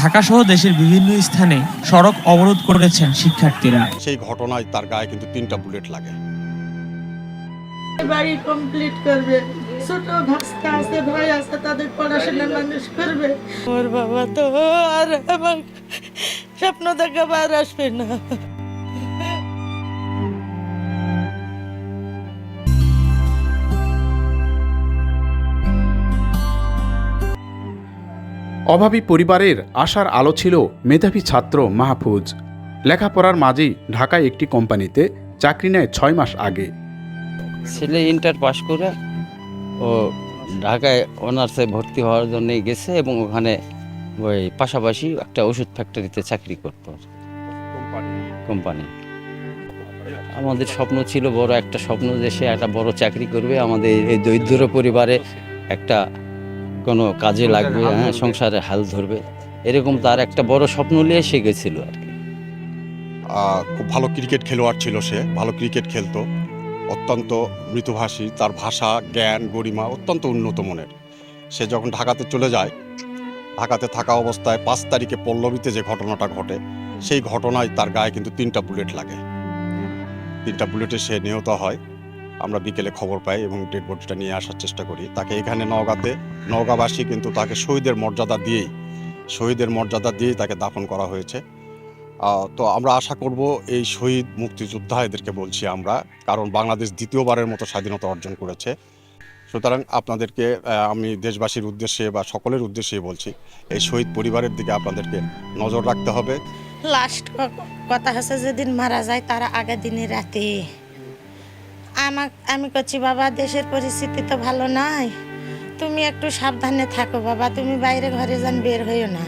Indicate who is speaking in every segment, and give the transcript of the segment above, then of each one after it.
Speaker 1: ঢাকা সহ দেশের বিভিন্ন স্থানে সড়ক অবরোধ করেছেন শিক্ষার্থীরা।
Speaker 2: সেই ঘটনায় তার গায়ে কিন্তু তিনটা বুলেট লাগে।
Speaker 3: বাড়ি কমপ্লিট করবে। ছোট ভাস্তা আছে ভাই আছে তাদের পড়াশোনা মানুষ করবে। ওর বাবা তো আর আমার স্বপ্ন দেখা বার আসবে না।
Speaker 4: অভাবী পরিবারের আশার আলো ছিল মেধাবী ছাত্র মাহফুজ। লেখাপড়ার মাঝেই ঢাকায় একটি কোম্পানিতে চাকরি নেয় ছয় মাস আগে।
Speaker 5: ছেলে ইন্টার পাস করে ও ঢাকায় অনার্সে ভর্তি হওয়ার জন্য গেছে এবং ওখানে ওই পাশাপাশি একটা ওষুধ ফ্যাক্টরিতে চাকরি করতো। কোম্পানি। আমাদের স্বপ্ন ছিল বড় একটা স্বপ্ন যে সে একটা বড় চাকরি করবে। আমাদের এই দরিদ্র পরিবারে একটা কোনো কাজে লাগবে হ্যাঁ সংসারে হাল ধরবে। এরকম তার একটা বড় স্বপ্ন নিয়ে সে গেছিল আর কি।
Speaker 2: খুব ভালো ক্রিকেট খেলোয়াড় ছিল সে ভালো ক্রিকেট খেলতো। অত্যন্ত মৃতভাষী তার ভাষা জ্ঞান গরিমা অত্যন্ত উন্নত মনের। সে যখন ঢাকাতে চলে যায় ঢাকাতে থাকা অবস্থায় পাঁচ তারিখে পল্লবীতে যে ঘটনাটা ঘটে সেই ঘটনায় তার গায়ে কিন্তু তিনটা বুলেট লাগে। তিনটা বুলেটে সে নিহত হয়। আমরা বিকেলে খবর পাই এবং ডেড বডিটা নিয়ে আসার চেষ্টা করি। তাকে এখানে নওগাঁতে, নওগাঁবাসী কিন্তু তাকে শহীদের মর্যাদা দিয়েই, শহীদের মর্যাদা দিয়েই তাকে দাফন করা হয়েছে। তো আমরা আশা করব এই শহীদ মুক্তিযোদ্ধা এদেরকে বলছি আমরা, কারণ বাংলাদেশ দ্বিতীয়বারের মতো স্বাধীনতা অর্জন করেছে। সুতরাং আপনাদেরকে আমি দেশবাসীর উদ্দেশ্যে বা সকলের উদ্দেশ্যে বলছি, এই শহীদ পরিবারের দিকে আপনাদেরকে নজর রাখতে হবে।
Speaker 3: লাস্ট কথা হচ্ছে, যেদিন মারা যায় তারা আগের দিনে রাতে। আমাক আমি করছি বাবা, দেশের পরিস্থিতি তো ভালো নয় তুমি একটু সাবধানে থাকো, বাবা, তুমি বাইরে ঘরে যান, বের হইও না।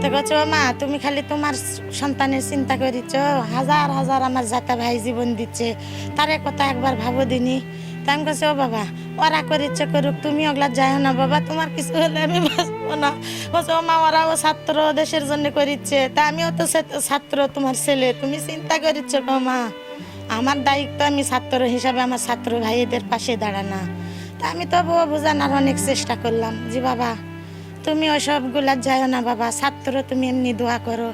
Speaker 3: তো কচ্ছ মা, তুমি খালি তোমার সন্তানের চিন্তা করিছ। হাজার হাজার আমার জাতা ভাই জীবন দিচ্ছে। তারে কথা একবার ভাবো দিনি। তা আমি কাছে ও বাবা, ওরা করিচ্ছে করুক, তুমি ওগুলা যাও না, বাবা, তোমার কিছু হলে আমি বাঁচবো না। বলছে ও মা ওরাও ছাত্র দেশের জন্য করিচ্ছে। তা আমিও তো ছাত্র তোমার ছেলে, তুমি চিন্তা করিচ্ছ মা। আমার দায়িত্ব আমি ছাত্র হিসাবে আমার ছাত্র ভাইদের পাশে দাঁড়ানা। তা আমি তবুও বোঝানোর অনেক চেষ্টা করলাম যে, বাবা, তুমি ওসবগুলা যাও না, বাবা। ছাত্র তুমি এমনি দোয়া করো।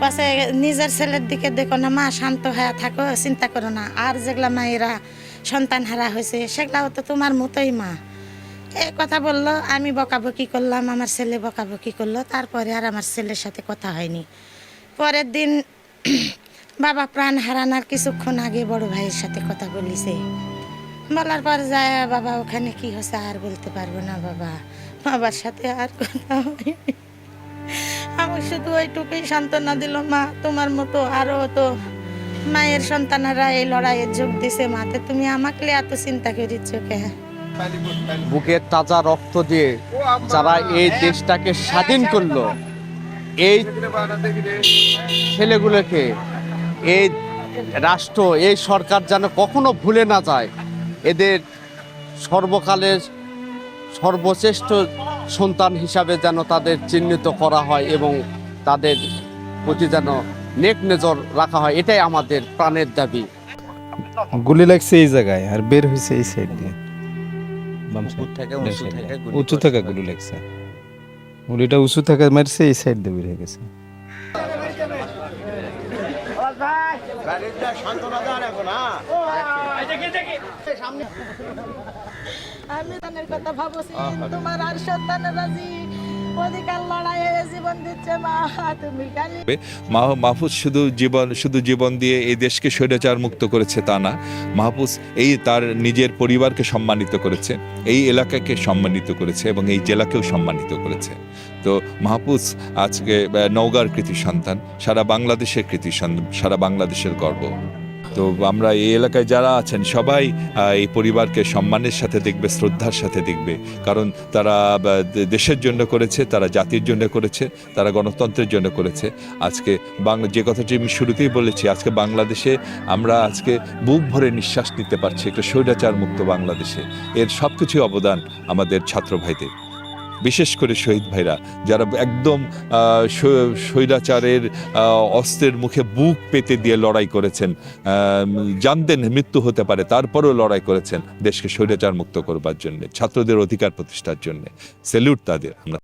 Speaker 3: কাছে নিজের ছেলের দিকে দেখো না, মা শান্ত হয়ে থাকো, চিন্তা করো না। আর যেগুলা মায়েরা সন্তান হারা হয়েছে, সেগুলাও তো তোমার মতোই মা। এই কথা বলল, আমি বকাবকি করলাম, আমার ছেলে বকাবকি করল, তারপরে আর আমার ছেলের সাথে কথা হয়নি। পরের দিন বাবা প্রাণ হারানোর কিছুক্ষণ আগে বড় ভাইয়ের সাথে কথা বলিছে। বলার পর যায়, বাবা, ওখানে কি হচ্ছে আর বলতে পারব না, বাবা। বাবার সাথে আর কথা হয়নি। আমার শুধু ওইটুকুই সান্ত্বনা দিল মা। তোমার মতো আরও তো মায়ের সন্তানেরা এই লড়াইয়ে যোগ দিছে মাতে তুমি আমাকে এত চিন্তা করিচ্ছ কে?
Speaker 6: বুকের তাজা রক্ত দিয়ে যারা এই দেশটাকে স্বাধীন করল, এই ছেলেগুলোকে এই রাষ্ট্র এই সরকার যেন কখনো ভুলে না যায়। এদের সর্বকালের সর্বশ্রেষ্ঠ সন্তান হিসাবে যেন তাদের চিহ্নিত করা হয় এবং তাদের প্রতি যেন নেক নজর রাখা হয় এটাই আমাদের প্রাণের দাবি।
Speaker 7: গুলি লাগছে এই জায়গায় আর বের হয়েছে এই সাইড দিয়ে। উঁচু থেকে গুলি লাগছে। গুলিটা উঁচু থেকে মারছে এই সাইড দিয়ে বের হয়ে গেছে।
Speaker 3: আমি তাদের কথা ভাবছি তোমার আর সন্তানের রাজি। অধিকার লড়াইয়ে জীবন দিচ্ছে মা তুমি খালি।
Speaker 8: মাহ- মাহফুজ শুধু জীবন শুধু জীবন দিয়ে এই দেশকে স্বৈরাচার মুক্ত করেছে তা না। মাহফুজ এই তার নিজের পরিবারকে সম্মানিত করেছে এই এলাকাকে সম্মানিত করেছে এবং এই জেলাকেও সম্মানিত করেছে। তো মাহফুজ আজকে নওগাঁর কৃতি সন্তান, সারা বাংলাদেশের কৃতি সন্তান, সারা বাংলাদেশের গর্ব। তো আমরা এই এলাকায় যারা আছেন, সবাই এই পরিবারকে সম্মানের সাথে দেখবে, শ্রদ্ধার সাথে দেখবে। কারণ তারা দেশের জন্য করেছে, তারা জাতির জন্য করেছে, তারা গণতন্ত্রের জন্য করেছে। আজকে বাংলা, যে কথাটি আমি শুরুতেই বলেছি, আজকে বাংলাদেশে আমরা আজকে বুক ভরে নিঃশ্বাস নিতে পারছি, একটা স্বৈরাচার মুক্ত বাংলাদেশে। এর সব কিছুই অবদান আমাদের ছাত্র ভাইদের। বিশেষ করে শহীদ ভাইরা, যারা একদম স্বৈরাচারের অস্ত্রের মুখে বুক পেতে দিয়ে লড়াই করেছেন। জানতেন মৃত্যু হতে পারে, তারপরেও লড়াই করেছেন দেশকে স্বৈরাচার মুক্ত করবার জন্য, ছাত্রদের অধিকার প্রতিষ্ঠার জন্য। সেলুট তাদের, আমরা